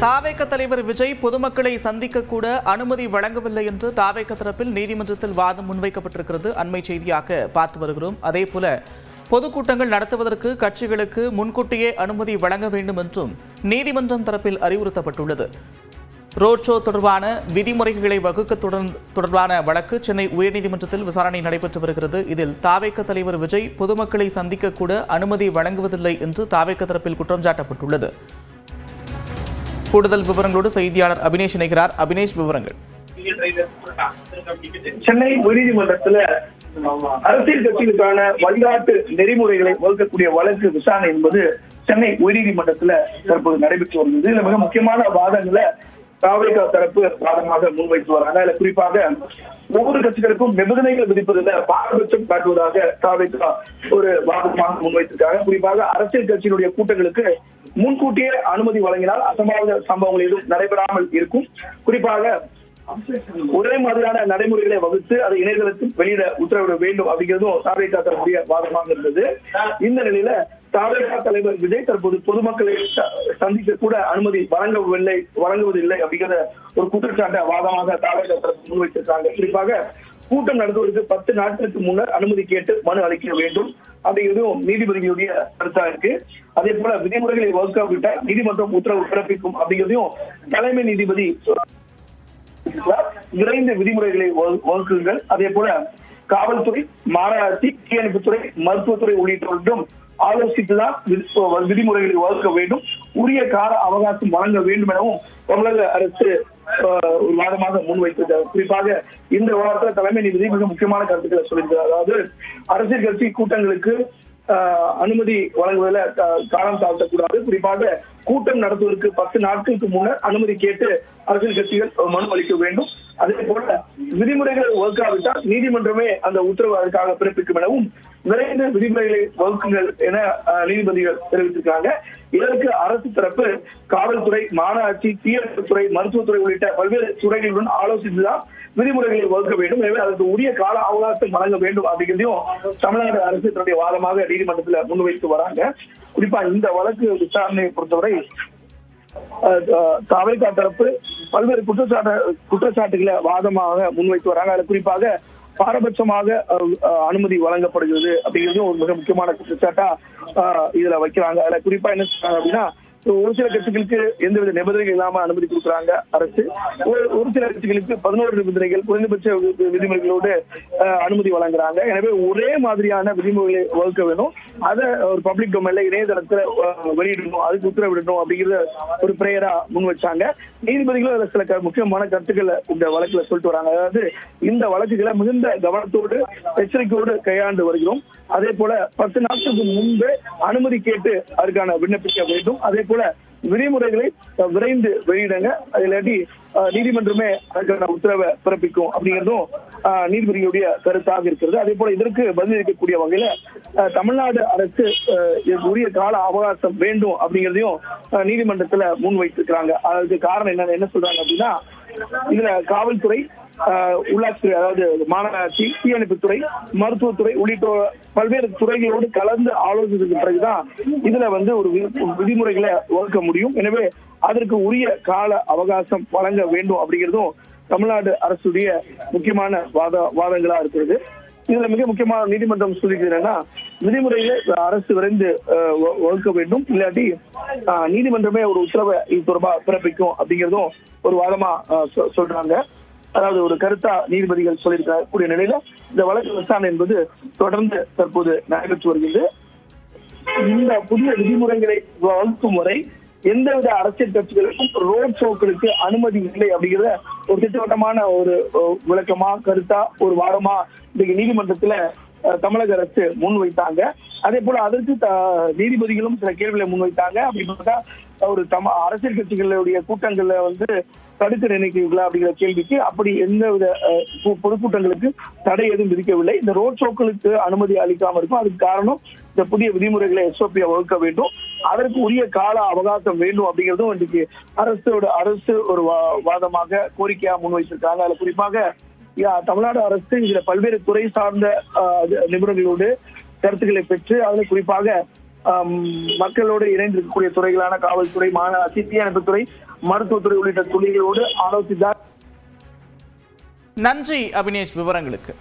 தாவேக தலைவர் விஜய் பொதுமக்களை சந்திக்க கூட அனுமதி வழங்கவில்லை என்று தாவேக தரப்பில் நீதிமன்றத்தில் வாதம் முன்வைக்கப்பட்டிருக்கிறது. அண்மை செய்தியாக பார்த்து வருகிறோம். அதேபோல பொதுக்கூட்டங்கள் நடத்துவதற்கு கட்சிகளுக்கு முன்கூட்டியே அனுமதி வழங்க வேண்டும் என்றும் நீதிமன்றம் தரப்பில் அறிவுறுத்தப்பட்டுள்ளது. ரோட் ஷோ தொடர்பான விதிமுறைகளை வகுக்க தொடர்பான வழக்கு சென்னை உயர்நீதிமன்றத்தில் விசாரணை நடைபெற்று வருகிறது. இதில் தாவேக்க தலைவர் விஜய் பொதுமக்களை சந்திக்க கூட அனுமதி வழங்குவதில்லை என்று தாவேக்க தரப்பில் குற்றம் சாட்டப்பட்டுள்ளது. கூடுதல் விவரங்களோடு செய்தியாளர் அபினேஷ் இணைகிறார். அபினேஷ் விவரங்கள். சென்னை உயர்நீதிமன்றத்துல அரசியல் கட்சிகளுக்கான வழிகாட்டு நெறிமுறைகளை வகுக்கக்கூடிய வழக்கு விசாரணை என்பது சென்னை உயர்நீதிமன்றத்துல தற்போது நடைபெற்று வருகிறது. இதுல மிக முக்கியமான வாதங்களை தாவேகா தரப்பு வாதமாக முன்வைத்து வராங்க. அதுல குறிப்பாக ஒவ்வொரு கட்சிகளுக்கும் நிபந்தனைகள் விதிப்பதில் பாரபட்சம் காட்டுவதாக தாவேகா ஒரு வாதமாக முன்வைத்திருக்காங்க குறிப்பாக அரசியல் கட்சியினுடைய கூட்டங்களுக்கு முன்கூட்டியே அனுமதி வழங்கினால் அசம்பாவித சம்பவங்கள் எதுவும் நடைபெறாமல் இருக்கும். குறிப்பாக ஒரே மாதிரியான நடைமுறைகளை வகுத்து அதை இணையதளத்தில் வெளியிட உத்தரவிட வேண்டும் அப்படிங்கிறதும் தாவேகா தரப்புடைய வாதமாக இருந்தது. இந்த நிலையில தாவேகா தலைவர் விஜய் தற்போது பொதுமக்களை சந்திக்க கூட அனுமதி வழங்கவில்லை வழங்குவதில்லை அப்படிங்கிற ஒரு குற்றச்சாட்டை வாதமாக தாவேகா தரப்பு முன்வைத்திருக்காங்க. குறிப்பாக கூட்டம் நடத்துவதற்கு பத்து நாட்களுக்கு முன்னர் அனுமதி கேட்டு மனு அளிக்க வேண்டும் அப்படிங்கிறதும் நீதிபதிகளுடைய கருத்தா இருக்கு. அதே போல விதிமுறைகளை வகுக்காவிட்டால் நீதிமன்றம் உத்தரவு பிறப்பிக்கும் அப்படிங்கிறதையும் தலைமை நீதிபதி விரைந்த விதிமுறைகளை வகுக்குங்கள். அதே போல காவல்துறை மாநகராட்சி தீயணைப்புத்துறை மருத்துவத்துறை உள்ளிட்டவற்றிடம் ஆலோசித்துதான் விதிமுறைகளை வகுக்க வேண்டும். உரிய கால அவகாசம் வழங்க வேண்டும் எனவும் தமிழக அரசு ஒரு வாதமாக முன்வைத்திருக்கிறார் குறிப்பாக இந்த வாரத்தில் தலைமை நீதிபதி மிக முக்கியமான கருத்துக்களை சொல்லியிருக்கிறார். அதாவது அரசியல் கட்சி கூட்டங்களுக்கு அனுமதி வழங்குவதில் காலம் தாழ்த்தக்கூடாது. குறிப்பாக கூட்டம் நடத்துவதற்கு பத்து நாட்களுக்கு முன்னர் அனுமதி கேட்டு அரசியல் கட்சிகள் மனு அளிக்க வேண்டும். அதே போல விதிமுறைகள் வகுக்காவிட்டால் நீதிமன்றமே அந்த உத்தரவு அதற்காக பிறப்பிக்கும் எனவும் விரைந்து விதிமுறைகளை வகுக்குங்கள் என நீதிபதிகள் தெரிவித்திருக்காங்க இதற்கு அரசு தரப்பு காவல்துறை மாநகராட்சி தீயணைப்புத்துறை மருத்துவத்துறை உள்ளிட்ட பல்வேறு துறைகளுடன் ஆலோசித்துதான் விதிமுறைகளை வகுக்க வேண்டும். எனவே அதற்கு உரிய கால அவகாசம் வழங்க வேண்டும் அப்படிங்கிறதையும் தமிழ்நாடு அரசு தன்னுடைய வாதமாக நீதிமன்றத்துல முன்வைத்து வராங்க. குறிப்பா இந்த வழக்கு விசாரணையை பொறுத்தவரை தாவேகா தரப்பு பல்வேறு குற்றச்சாட்டு குற்றச்சாட்டுகளை வாதமாக முன்வைத்து வராங்க. அதுல குறிப்பாக பாரபட்சமாக அஹ், அனுமதி வழங்கப்படுகிறது அப்படிங்கிறது ஒரு மிக முக்கியமான குற்றச்சாட்டா இதுல வைக்கிறாங்க. அதுல குறிப்பா என்ன சொல்றாங்க அப்படின்னா ஒரு சில கட்சிகளுக்கு எந்தவித நிபந்தனைகள் இல்லாம அனுமதி கொடுக்குறாங்க அரசு. ஒரு சில கட்சிகளுக்கு பதினோரு நிபந்தனைகள் குறைந்தபட்ச விதிமுறைகளோடு அனுமதி வழங்குறாங்க. எனவே ஒரே மாதிரியான விதிமுறைகளை வகுக்க வேணும். அதை ஒரு பப்ளிக் டொமைன்ல இணையதளத்துல வெளியிடணும். அதுக்கு உத்தரவிடணும் அப்படிங்கிறத ஒரு பிரேயரா முன் வச்சாங்க. நீதிபதிகளும் சில முக்கியமான கருத்துக்களை இந்த வழக்குல சொல்லிட்டு வராங்க. அதாவது இந்த வழக்குகளை மிகுந்த கவனத்தோடு எச்சரிக்கையோடு கையாண்டு வருகிறோம். அதே போல பத்து நாட்களுக்கு முன்பே அனுமதி கேட்டு அதற்கான விண்ணப்பிக்க வேண்டும். அதே போல போல விதிமுறைகளை விரைந்து வெளியிடுங்க. அது இல்லாட்டி நீதிமன்றமே அதுக்கான உத்தரவை பிறப்பிக்கும் அப்படிங்கிறதும் அஹ், நீதிபதிகளுடைய கருத்தாக இருக்கிறது. அதே போல இதற்கு பதிலளிக்கக்கூடிய வகையில தமிழ்நாடு அரசு உரிய கால அவகாசம் வேண்டும் அப்படிங்கிறதையும் நீதிமன்றத்துல முன் வைத்திருக்கிறாங்க அதுக்கு காரணம் என்ன என்ன சொல்றாங்க அப்படின்னா இதுல காவல்துறை உள்ளாட்சி அதாவது மாநகராட்சி தீயணைப்புத்துறை மருத்துவத்துறை உள்ளிட்ட பல்வேறு துறைகளோடு கலந்து ஆலோசித்ததுக்கு பிறகுதான் இதுல வந்து ஒரு விதிமுறைகளை வகுக்க முடியும். எனவே அதற்கு உரிய கால அவகாசம் வழங்க வேண்டும் அப்படிங்கிறதும் தமிழ்நாடு அரசுடைய முக்கியமான வாத வாதங்களா இருக்கிறது. இதுல மிக முக்கியமான நீதிமன்றம் சொல்லிக்கிறேன்னா விதிமுறையில விதிமுறைகளை அரசு விரைந்து ஆஹ், வகுக்க வேண்டும். இல்லாட்டி ஆஹ், நீதிமன்றமே ஒரு உத்தரவை இது தொடர்பா பிறப்பிக்கும் அப்படிங்கிறதும் ஒரு வாதமா ஆஹ், சொ- சொல்றாங்க. அதாவது ஒரு கருத்தா நீதிபதிகள் சொல்லியிருக்க கூடிய நிலையில இந்த வழக்கு விசாரணை என்பது தொடர்ந்து தற்போது நடைபெற்று வருகிறது. இந்த புதிய விதிமுறைகளை வகுக்கும் வரை எந்தவித அரசியல் கட்சிகளுக்கும் ரோட் ஷோக்களுக்கு அனுமதி இல்லை அப்படிங்கிறத ஒரு திட்டவட்டமான ஒரு விளக்கமா கருத்தா ஒரு வாரமா இன்னைக்கு நீதிமன்றத்துல தமிழக அரசு முன்வைத்தாங்க. அதே போல அதற்கு த- நீதிபதிகளும் சில கேள்விகளை முன்வைத்தாங்க. அப்படி பார்த்தா ஒரு தம அரசியல் கட்சிகளுடைய கூட்டங்கள்ல வந்து தடுக்க நினைக்கிறீர்களா அப்படிங்கிற கேள்விக்கு அப்படி எந்த வித பொதுக்கூட்டங்களுக்கு தடை எதுவும் விதிக்கவில்லை. இந்த ரோட் ஷோக்களுக்கு அனுமதி அளிக்காம இருக்கும். அதுக்கு காரணம் இந்த புதிய விதிமுறைகளை எஸ்ஓபி வகுக்க வேண்டும். அதற்கு உரிய கால அவகாசம் வேண்டும் அப்படிங்கிறதும் இன்றைக்கு அரசோட அரசு ஒரு வா- வாதமாக கோரிக்கையா முன்வைத்திருக்காங்க அதுல குறிப்பாக யா, தமிழ்நாடு அரசு இதுல பல்வேறு துறை சார்ந்த நிபுணர்களோடு கருத்துக்களை பெற்று அதுல குறிப்பாக மக்களோடு இணைந்து இருக்கக்கூடிய துறைகளான காவல்துறை மாநகராட்சி தீயணைப்புத்துறை மருத்துவத்துறை உள்ளிட்ட துறைகளோடு ஆலோசித்தார். நன்றி அபினேஷ். விவரங்களுக்கு.